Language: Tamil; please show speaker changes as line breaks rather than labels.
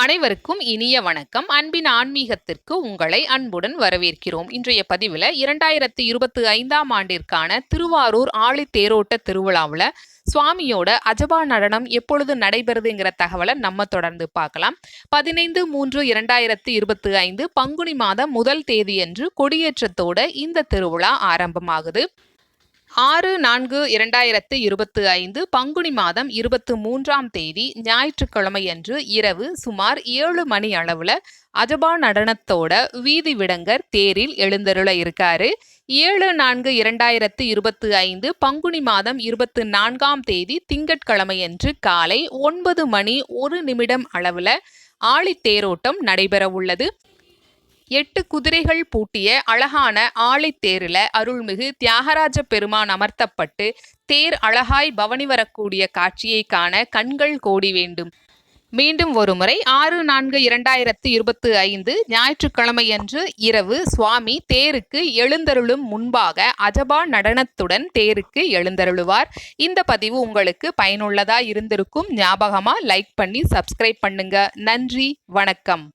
அனைவருக்கும் இனிய வணக்கம். அன்பின் ஆன்மீகத்திற்கு உங்களை அன்புடன் வரவேற்கிறோம். இன்றைய பதிவில் இரண்டாயிரத்தி இருபத்தி ஐந்தாம் ஆண்டிற்கான திருவாரூர் ஆழி தேரோட்ட திருவிழாவில் சுவாமியோட அஜபா நடனம் எப்பொழுது நடைபெறுதுங்கிற தகவலை நம்ம தொடர்ந்து பார்க்கலாம். பதினைந்து மூன்று இரண்டாயிரத்தி இருபத்தி ஐந்து பங்குனி மாதம் முதல் தேதியன்று கொடியேற்றத்தோட இந்த திருவிழா ஆரம்பமாகுது. ஆறு நான்கு இரண்டாயிரத்து இருபத்து ஐந்து பங்குனி மாதம் இருபத்து மூன்றாம் தேதி ஞாயிற்றுக்கிழமையன்று இரவு சுமார் ஏழு மணி அளவில் அஜபா நடனத்தோட வீதி விடங்கர் தேரில் எழுந்தருள இருக்காரு. ஏழு நான்கு இரண்டாயிரத்து இருபத்து ஐந்து பங்குனி மாதம் இருபத்து நான்காம் தேதி திங்கட்கிழமையன்று காலை ஒன்பது மணி ஒரு நிமிடம் அளவில் ஆழித்தேரோட்டம் நடைபெற உள்ளது எட்டு குதிரைகள் பூட்டிய அழகான ஆழித்தேரில் அருள்மிகு தியாகராஜ பெருமான் அமர்த்தப்பட்டு தேர் அழகாய் பவனி வரக்கூடிய காட்சியை காண கண்கள் கோடி வேண்டும். மீண்டும் ஒருமுறை ஆறு நான்கு இரண்டாயிரத்து இருபத்து ஐந்து ஞாயிற்றுக்கிழமையன்று இரவு சுவாமி தேருக்கு எழுந்தருளும் முன்பாக அஜபா நடனத்துடன் தேருக்கு எழுந்தருளுவார். இந்த பதிவு உங்களுக்கு பயனுள்ளதா இருந்திருக்கும் ஞாபகமா லைக் பண்ணி சப்ஸ்கிரைப் பண்ணுங்க. நன்றி வணக்கம்.